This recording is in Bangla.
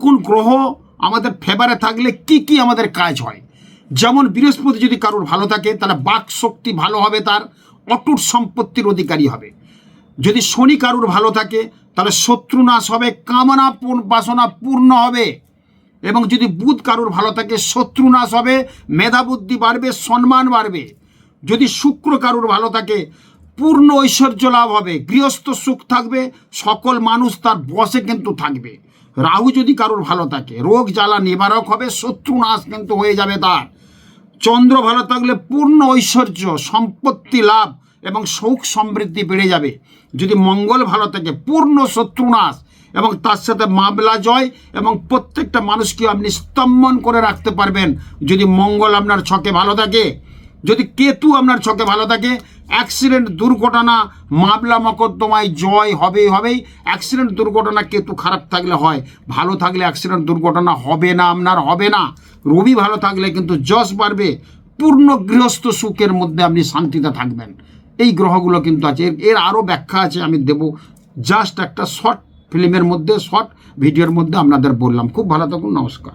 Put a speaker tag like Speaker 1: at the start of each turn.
Speaker 1: কোন গ্রহ আমাদের ফেভারে থাকলে কি কি আমাদের কাজ হয়? যেমন বৃহস্পতি যদি কারোর ভালো থাকে, তাহলে বাক শক্তি ভালো হবে তার, অটুট সম্পত্তির অধিকারী হবে। যদি শনি কারুর ভালো থাকে, তাহলে শত্রু নাশ হবে, কামনা বাসনা পূর্ণ হবে। এবং যদি বুধ কারুর ভালো থাকে, শত্রু নাশ হবে, মেধাবুদ্ধি বাড়বে, সম্মান বাড়বে। যদি শুক্র কারুর ভালো থাকে পূর্ণ ঐশ্বর্য লাভ হবে, গৃহস্থ সুখ থাকবে, সকল মানুষ তার বসে কিন্তু থাকবে। রাহু যদি কারোর ভালো থাকে, রোগ, জ্বালা নিবারক হবে, শত্রু নাশ কিন্তু হয়ে যাবে তার। চন্দ্র ভালো থাকলে পূর্ণ ঐশ্বর্য, সম্পত্তি লাভ এবং সুখ সমৃদ্ধি বেড়ে যাবে। যদি মঙ্গল ভালো থাকে, পূর্ণ শত্রুনাশ এবং তার সাথে মামলা জয় এবং প্রত্যেকটা মানুষকে আপনি স্তম্ভন করে রাখতে পারবেন। যদি মঙ্গল আপনার ছকে ভালো থাকে যদি কেতু আপনার ছকে ভালো থাকে অ্যাক্সিডেন্ট দুর্ঘটনা, মামলা, মকদ্দমায় জয় হবেই হবেই। অ্যাক্সিডেন্ট দুর্ঘটনা কেতু খারাপ থাকলে হয়, ভালো থাকলে অ্যাক্সিডেন্ট দুর্ঘটনা হবে না, আপনার হবে না। রবি ভালো থাকলে কিন্তু যশ বাড়বে, পূর্ণ গৃহস্থ সুখের মধ্যে আপনি শান্তিতে থাকবেন। এই গ্রহগুলো কিন্তু আছে। এর আরও ব্যাখ্যা আছে, আমি দেব। জাস্ট একটা শর্ট ফিল্মের মধ্যে শর্ট ভিডিওর মধ্যে আপনাদের বললাম। খুব ভালো থাকুন, নমস্কার।